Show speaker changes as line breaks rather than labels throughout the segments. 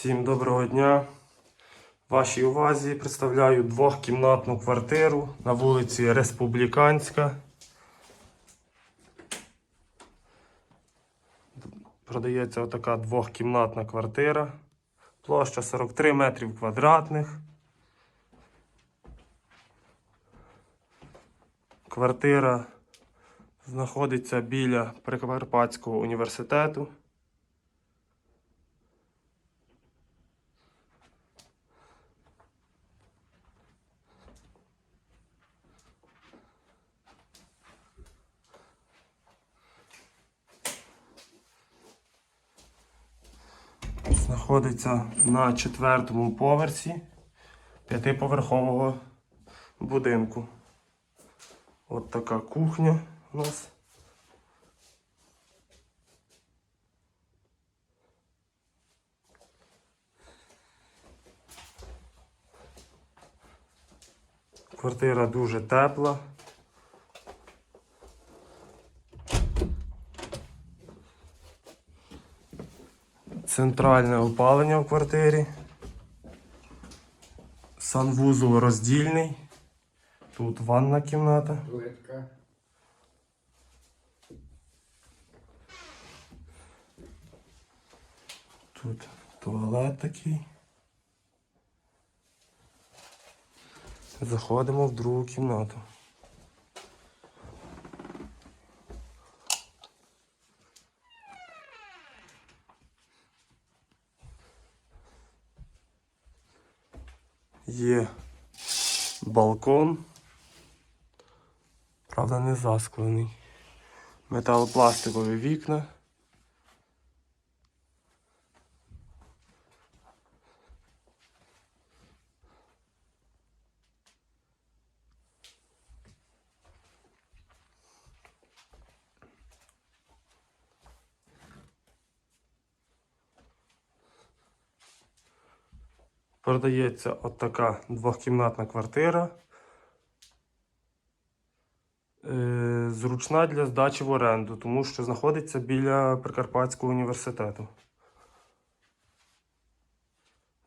Всім доброго дня. Вашій увазі представляю двохкімнатну квартиру на вулиці Республіканська. Продається отака двохкімнатна квартира. Площа 43 метрів квадратних. Квартира знаходиться біля Прикарпатського університету. Знаходиться на четвертому поверсі п'ятиповерхового будинку. От така кухня у нас. Квартира дуже тепла. Центральне опалення в квартирі. Санвузол роздільний. Тут ванна кімната.
Плитка.
Тут туалет такий. Заходимо в другу кімнату. Є балкон. Правда, не засклений. Металопластикові вікна. Продається от така двохкімнатна квартира. Е, Зручна для здачі в оренду, тому що знаходиться біля Прикарпатського університету.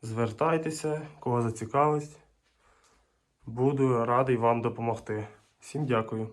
Звертайтеся, кого зацікавить. Буду радий вам допомогти. Всім дякую.